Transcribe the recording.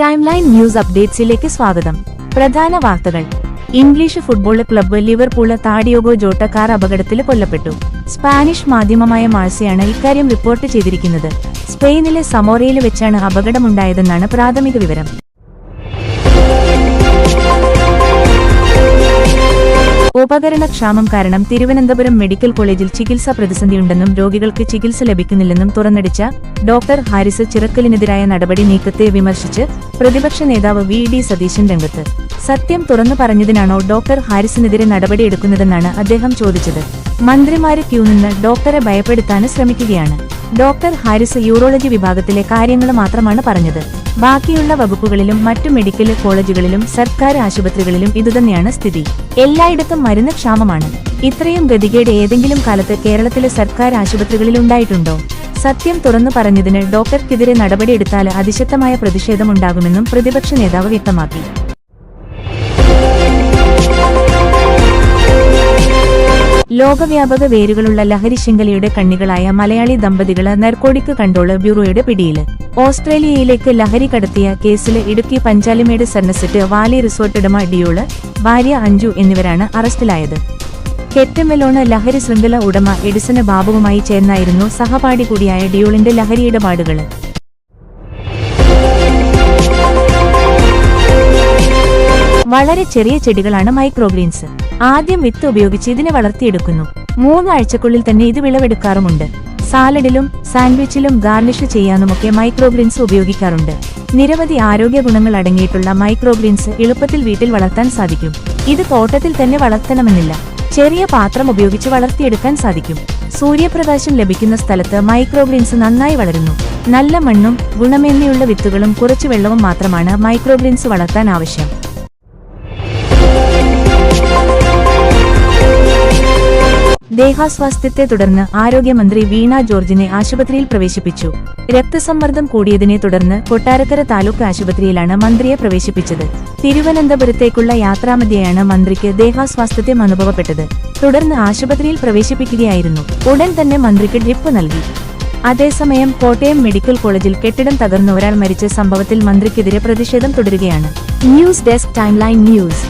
Time line news അപ്ഡേറ്റ്സിലേക്ക് സ്വാഗതം. പ്രധാന വാർത്തകൾ. English football club Liverpool Diogo Jota car അപകടത്തിൽ കൊല്ലപ്പെട്ടു. സ്പാനിഷ് മാധ്യമമായ മാഴ്സയാണ് ഇക്കാര്യം റിപ്പോർട്ട് ചെയ്തിരിക്കുന്നത്. സ്പെയിനിലെ സമോറയിൽ വെച്ചാണ് അപകടമുണ്ടായതെന്നാണ് പ്രാഥമിക വിവരം. ഉപകരണക്ഷാമം കാരണം തിരുവനന്തപുരം മെഡിക്കൽ കോളേജിൽ ചികിത്സാ പ്രതിസന്ധിയുണ്ടെന്നും രോഗികൾക്ക് ചികിത്സ ലഭിക്കുന്നില്ലെന്നും തുറന്നടിച്ച ഡോക്ടർ ഹാരിസ് ചിറക്കലിനെതിരായ നടപടി നീക്കത്തെ വിമർശിച്ച് പ്രതിപക്ഷ നേതാവ് വി. ഡി. സതീശൻ രംഗത്ത്. സത്യം തുറന്നു പറഞ്ഞതിനാണോ ഡോക്ടർ ഹാരിസിനെതിരെ നടപടിയെടുക്കുന്നതെന്നാണ് അദ്ദേഹം ചോദിച്ചത്. മന്ത്രിമാരെ ക്യൂ നിന്ന് ഡോക്ടറെ ഭയപ്പെടുത്താൻ ശ്രമിക്കുകയാണ്. ഡോക്ടർ ഹാരിസ് യൂറോളജി വിഭാഗത്തിലെ കാര്യങ്ങൾ മാത്രമാണ് പറഞ്ഞത്. ബാക്കിയുള്ള വകുപ്പുകളിലും മറ്റു മെഡിക്കൽ കോളേജുകളിലും സർക്കാർ ആശുപത്രികളിലും ഇതുതന്നെയാണ് സ്ഥിതി. എല്ലായിടത്തും മരുന്ന് ക്ഷാമമാണ്. ഇത്രയും ഗതികേട് ഏതെങ്കിലും കാലത്ത് കേരളത്തിലെ സർക്കാർ ആശുപത്രികളിൽ ഉണ്ടായിട്ടുണ്ടോ? സത്യം തുറന്നു പറഞ്ഞതിന് ഡോക്ടർക്കെതിരെ നടപടിയെടുത്താൽ അതിശക്തമായ പ്രതിഷേധമുണ്ടാകുമെന്നും പ്രതിപക്ഷ നേതാവ് വ്യക്തമാക്കി. ലോകവ്യാപക വേരുകളുള്ള ലഹരി ശൃംഖലയുടെ കണ്ണികളായ മലയാളി ദമ്പതികൾ നെർക്കോടിക്ക് കൺട്രോൾ ബ്യൂറോയുടെ പിടിയിൽ. ഓസ്ട്രേലിയയിലേക്ക് ലഹരി കടത്തിയ കേസിൽ Idukki Panchalimedu sunset valley resort ഉടമ ഡിയോൾ ഭാര്യ അഞ്ജു എന്നിവരാണ് അറസ്റ്റിലായത്. കെറ്റമെലോണ് ലഹരി ശൃംഖല ഉടമ എഡിസന് ബാബുവുമായി ചേർന്നായിരുന്നു സഹപാഠി കൂടിയായ ഡിയോളിന്റെ ലഹരി ഇടപാടുകൾ. വളരെ ചെറിയ ചെടികളാണ് മൈക്രോഗ്രീൻസ് ആദ്യം വിത്ത് ഉപയോഗിച്ച് ഇതിനെ വളർത്തിയെടുക്കുന്നു. മൂന്നാഴ്ചക്കുള്ളിൽ തന്നെ ഇത് വിളവെടുക്കാറുമുണ്ട്. സാലഡിലും സാൻഡ്വിച്ചിലും ഗാർണിഷ് ചെയ്യാനുമൊക്കെ മൈക്രോഗ്രീൻസ് ഉപയോഗിക്കാറുണ്ട്. നിരവധി ആരോഗ്യ ഗുണങ്ങൾ അടങ്ങിയിട്ടുള്ള മൈക്രോഗ്രീൻസ് എളുപ്പത്തിൽ വീട്ടിൽ വളർത്താൻ സാധിക്കും. ഇത് തോട്ടത്തിൽ തന്നെ വളർത്തണമെന്നില്ല. ചെറിയ പാത്രം ഉപയോഗിച്ച് വളർത്തിയെടുക്കാൻ സാധിക്കും. സൂര്യപ്രകാശം ലഭിക്കുന്ന സ്ഥലത്ത് മൈക്രോഗ്രീൻസ് നന്നായി വളരുന്നു. നല്ല മണ്ണും ഗുണമേന്മയുള്ള വിത്തുകളും കുറച്ച് വെള്ളവും മാത്രമാണ് മൈക്രോഗ്രീൻസ് വളർത്താൻ ആവശ്യം. ദേഹാസ്വാസ്ഥ്യത്തെ തുടർന്ന് ആരോഗ്യമന്ത്രി വീണ ജോർജിനെ ആശുപത്രിയിൽ പ്രവേശിപ്പിച്ചു. രക്തസമ്മർദ്ദം കൂടിയതിനെ തുടർന്ന് കൊട്ടാരക്കര താലൂക്ക് ആശുപത്രിയിലാണ് മന്ത്രിയെ പ്രവേശിപ്പിച്ചത്. തിരുവനന്തപുരത്തേക്കുള്ള യാത്രാമധ്യയാണ് മന്ത്രിക്ക് ദേഹാസ്വാസ്ഥ്യം അനുഭവപ്പെട്ടത്. തുടർന്ന് ആശുപത്രിയിൽ പ്രവേശിപ്പിക്കുകയായിരുന്നു. ഉടൻ തന്നെ മന്ത്രിക്ക് ഡ്രിപ്പ് നൽകി. അതേസമയം കോട്ടയം മെഡിക്കൽ കോളേജിൽ കെട്ടിടം തകർന്ന് ഒരാൾ മരിച്ച സംഭവത്തിൽ മന്ത്രിക്കെതിരെ പ്രതിഷേധം തുടരുകയാണ്. News desk timeline news.